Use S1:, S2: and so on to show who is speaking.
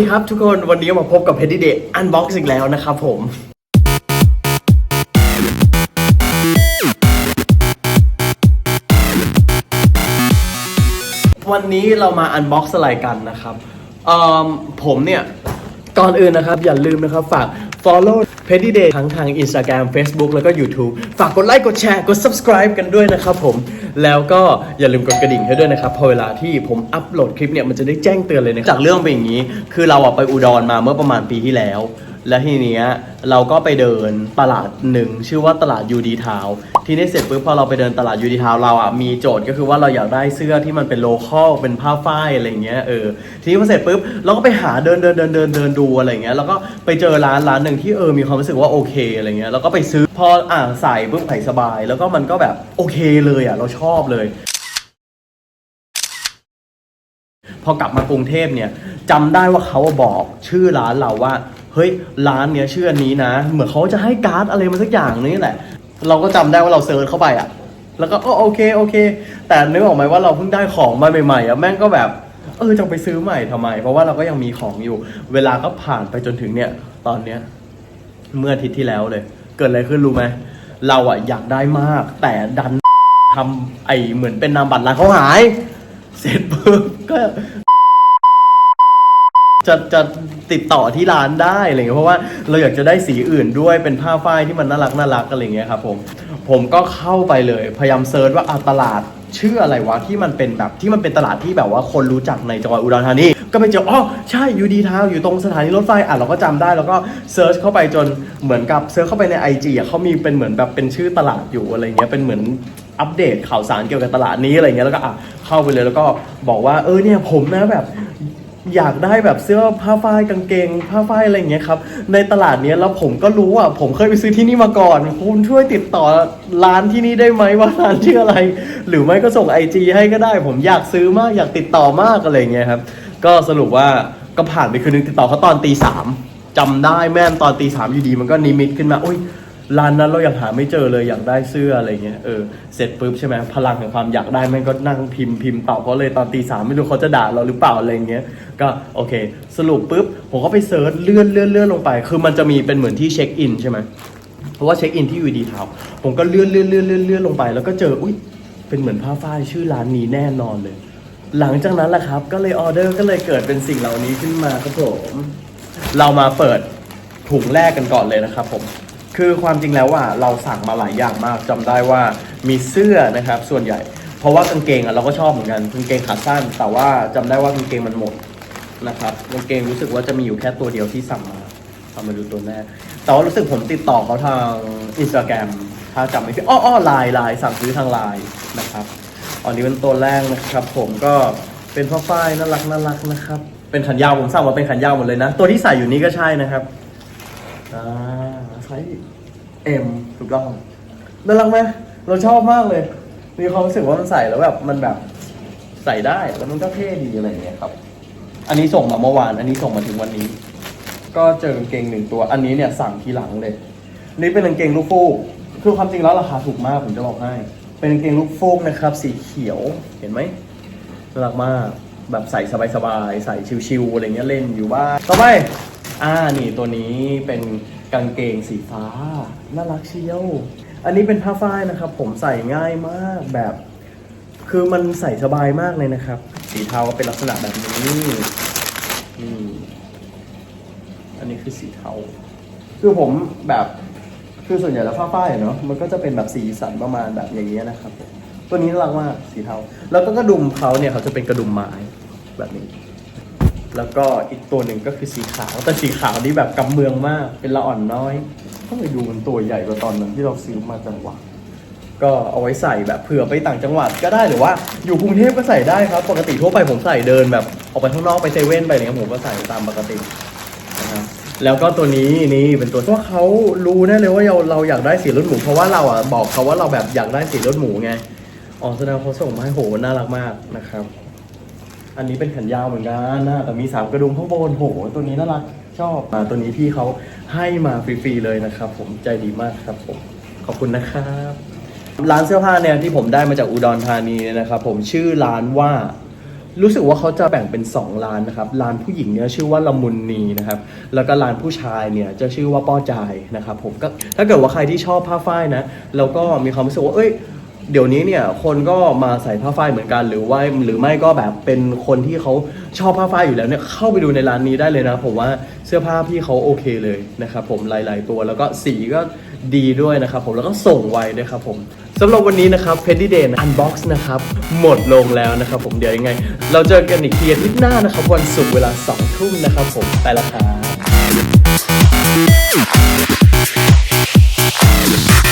S1: ดีครับทุกคนวันนี้มาพบกับ p e d d y Day Unbox อีกแล้วนะครับผมวันนี้เรามาอันบ็อะไรกันนะครับ เอ่อผมเนี่ย ก่อนอื่นนะครับ อย่าลืมนะครับ ฝาก follow p e d d y Day ทั้งทาง Instagram Facebook แล้วก็ YouTube ฝากกดไลค์กดแชร์กด subscribe กันด้วยนะครับผม แล้วก็อย่าลืมกดกระดิ่งให้ด้วยนะครับพอเวลาที่ผมอัปโหลดคลิปเนี่ยมันจะได้แจ้งเตือนเลยนะจากเรื่องเป็นอย่างนี้ คือเราอะไปอุดรมาเมื่อประมาณปีที่แล้ว และทีเนี้ยเราก็ไปเดินตลาดหนึ่งชื่อว่าตลาดยูดีทาว ทีนี้เสร็จปุ๊บพอเราไปเดินตลาดยูดีทาวเราอะมีโจทย์ก็คือว่าเราอยากได้เสื้อที่มันเป็นโลคอลเป็นผ้าฝ้ายอะไรเงี้ยเออทีนี้พอเสร็จปุ๊บเราก็ไปหาเดินเดินเดินเดินเดินดูอะไรเงี้ยแล้วก็ไปเจอร้านร้านหนึ่งที่เออมีความรู้สึกว่าโอเคอะไรเงี้ยแล้วก็ไปซื้อพออ่าใส่ปุ๊บใส่สบาย แล้วก็มันก็แบบโอเคเลยอะเราชอบเลย พอกลับมากรุงเทพเนี่ยจำได้ว่าเขาบอกชื่อร้านเราว่าเฮ้ยร้านเนี้ยชื่ออันนี้นะ เหมือนเขาจะให้การ์ดอะไรมาสักอย่างนี่แหละ เราก็จำได้ว่าเราเซิร์ชเข้าไปอะแล้วก็อ๋อโอเคโอเค แต่นึกออกไหมว่าเราเพิ่งได้ของมาใหม่ๆอะแม่งก็แบบเออจะไปซื้อใหม่ทำไม เพราะว่าเราก็ยังมีของอยู่ เวลาก็ผ่านไปจนถึงเนี่ย ตอนเนี้ย เมื่ออาทิตย์ที่แล้วเลย เกิดอะไรขึ้นรู้ไหมเราอะอยากได้มาก แต่ดันทำไอเหมือนเป็นนามบัตรร้านเขาหาย เสร็จปุ๊บก็ จะจะติดต่อที่ร้านได้อะไรเงี้ยเพราะว่าเราอยากจะได้สีอื่นด้วยเป็นผ้าฝ้ายที่มันน่ารักน่ารักอะไรเงี้ยครับผมผมก็เข้าไปเลยพยายามเซิร์ชว่าอะตลาดชื่ออะไรวะที่มันเป็นแบบที่มันเป็นตลาดที่แบบว่าคนรู้จักในจังหวัดอุดรธานีก็ไปเจออ๋อใช่ยูดีทาวอยู่ตรงสถานีรถไฟอะเราก็จำได้แล้วก็เซิร์ชเข้าไปจนเหมือนกับเซิร์ชเข้าไปใน IG อะเขามีเป็นเหมือนแบบเป็นชื่อตลาดอยู่อะไรเงี้ยเป็นเหมือนอัปเดตข่าวสารเกี่ยวกับตลาดนี้อะไรเงี้ยแล้วก็อะเข้าไปเลยแล้วก็บอกว่าเออเนี่ยผมนะแบบ อยากได้แบบเสื้อผ้าฝ้ายกางเกง ผ้าฝ้ายอะไรอย่างเงี้ยครับ ในตลาดเนี้ยแล้วผมก็รู้อะผมเคยไปซื้อที่นี่มาก่อน คุณช่วยติดต่อร้านที่นี่ได้ไหมว่าร้านชื่ออะไร หรือไม่ก็ส่งไอจีให้ก็ได้ ผมอยากซื้อมากอยากติดต่อมากอะไรเงี้ยครับ ก็สรุปว่าก็ผ่านไปคืนนึงติดต่อเขาตอนตีสามจำได้แม่นตอนตีสามอยู่ดีมันก็นิมิตขึ้นมาโอ้ย ร้านนั้นเรายังหาไม่เจอเลยอยากได้เสื้ออะไรเงี้ยเออเสร็จปุ๊บใช่ไหมพลังแห่งความอยากได้แม่งก็นั่งพิมพ์พิมพ์เตอบเขาเลยตอนตีสามไม่รู้เขาจะด่าเราหรือเปล่าอะไรเงี้ยก็โอเค สรุปปุ๊บผมก็ไปเซิร์ชเลื่อนเลื่อนเลื่อนลงไป คือมันจะมีเป็นเหมือนที่เช็คอินใช่ไหมเพราะว่าเช็คอินที่วีดีทาวผมก็เลื่อนเลื่อนเลื่อนเลื่อนเลื่อนลงไป แล้วก็เจออุ้ยเป็นเหมือนผ้าฝ้ายชื่อร้านนี้แน่นอนเลย หลังจากนั้นแหละครับ ก็เลยออเดอร์ก็เลยเกิดเป็นสิ่งเหล่านี้ขึ้นมาครับผมเรามาเปิดถุงแรกกันก่อนเลยนะครับผม คือความจริงแล้วว่าเราสั่งมาหลายอย่างมากจำได้ว่ามีเสื้อนะครับส่วนใหญ่ เพราะว่ากางเกงอะเราก็ชอบเหมือนกันกางเกงขาสั้น แต่ว่าจำได้ว่ากางเกงมันหมดนะครับกางเกงรู้สึกว่าจะมีอยู่แค่ตัวเดียวที่สั่งมาเอามาดูตัวแรกแต่ว่ารู้สึกผมติดต่อเขาทางอินสตาแกรมถ้าจำไม่ผิดอ้ออ้อไลน์ไลน์สั่งซื้อทางไลน์นะครับอันนี้เป็นตัวแรกนะครับ ผมก็เป็นผ้าฝ้ายน่ารักน่ารักนะครับ เป็นขันยาวผมสั่งมาเป็นขันยาวหมดเลยนะ ตัวที่ใส่อยู่นี่ก็ใช่นะครับ อ่าไซส์เอ็มถูกต้องน่ารักไหมเราชอบมากเลย มีความรู้สึกว่ามันใส่แล้วแบบมันแบบใส่ได้แล้วมันก็เท่ดีอะไรอย่างเงี้ยครับ อันนี้ส่งมาเมื่อวาน อันนี้ส่งมาถึงวันนี้ ก็เจอกางเกงหนึ่งตัว อันนี้เนี่ยสั่งทีหลังเลย นี่เป็นกางเกงลูกฟูกคือความจริงแล้วราคาถูกมากผมจะบอกให้ เป็นกางเกงลูกฟูกนะครับ สีเขียวเห็นไหมน่ารักมากแบบใส่สบายๆใส่ชิวๆอะไรเงี้ยเล่นอยู่บ้านต่อไป อ่านี่ตัวนี้เป็นกางเกงสีฟ้า น่ารักเชียว อันนี้เป็นผ้าฝ้ายนะครับ ผมใส่ง่ายมากแบบ คือมันใส่สบายมากเลยนะครับ สีเทาก็เป็นลักษณะแบบนี้นี่อันนี้คือสีเทา คือผมแบบคือส่วนใหญ่แล้วผ้าฝ้ายเนาะมันก็จะเป็นแบบสีสันประมาณแบบอย่างเงี้ยนะครับ ตัวนี้น่ารักมากสีเทา แล้วก็กระดุมเขาเนี่ยเขาจะเป็นกระดุมไม้แบบนี้ แล้วก็อีกตัวหนึ่งก็คือสีขาว แต่สีขาวนี่แบบกำเมืองมาก เป็นละอ่อนน้อยต้องไปดูมันตัวใหญ่กว่าตอนนั้นที่เราซื้อมาจังหวัดก็เอาไว้ใส่แบบเผื่อไปต่างจังหวัดก็ได้หรือว่าอยู่กรุงเทพก็ใส่ได้ครับ ปกติทั่วไปผมใส่เดินแบบออกไปข้างนอกไปเซเว่นไปอะไรเงี้ยผมก็ใส่ตามปกตินะครับแล้วก็ตัวนี้นี่เป็นตัวว่าเขารู้แน่เลยว่าเราเราอยากได้สีรถหมู เพราะว่าเราอะบอกเขาว่าเราแบบอยากได้สีรถหมูไงอ๋อแสดงเขาส่งมาให้โหน่ารักมากนะครับ อันนี้เป็นแขนยาวเหมือนกันนะแต่มีสามกระดุมข้างบนโหตัวนี้น่ารักชอบอ่าตัวนี้พี่เขาให้มาฟรีๆเลยนะครับ ผมใจดีมากครับผมขอบคุณนะครับร้านเสื้อผ้าเนี่ยที่ผมได้มาจากอุดรธานีเนี่ยนะครับผมชื่อร้านว่ารู้สึกว่าเขาจะแบ่งเป็น 2 ร้านนะครับ ร้านผู้หญิงเนี่ยชื่อว่าละมุนนีนะครับ แล้วก็ร้านผู้ชายเนี่ยจะชื่อว่าป้อจายนะครับผมก็ถ้าเกิดว่าใครที่ชอบผ้าฝ้ายนะ แล้วก็มีความรู้สึกว่า เอ้ย เดี๋ยวนี้เนี่ยคนก็มาใส่ผ้าฝ้ายเหมือนกันหรือว่าหรือไม่ก็แบบเป็นคนที่เขาชอบผ้าฝ้ายอยู่แล้วเนี่ยเข้าไปดูในร้านนี้ได้เลยนะผมว่าเสื้อผ้าพี่เขาโอเคเลยนะครับผมหลาย ๆ ตัวแล้วก็สีก็ดีด้วยนะครับผมแล้วก็ส่งไวด้วยครับผมสำหรับวันนี้นะครับเพ d ี Day Unbox นะครับหมดลงแล้วนะครับผมเดี๋ยวยังไง เราเจอกันอีกทีอาทิตย์หน้านะครับวันศุกร์เวลา2ทุ่มนะครับผมไปละครับ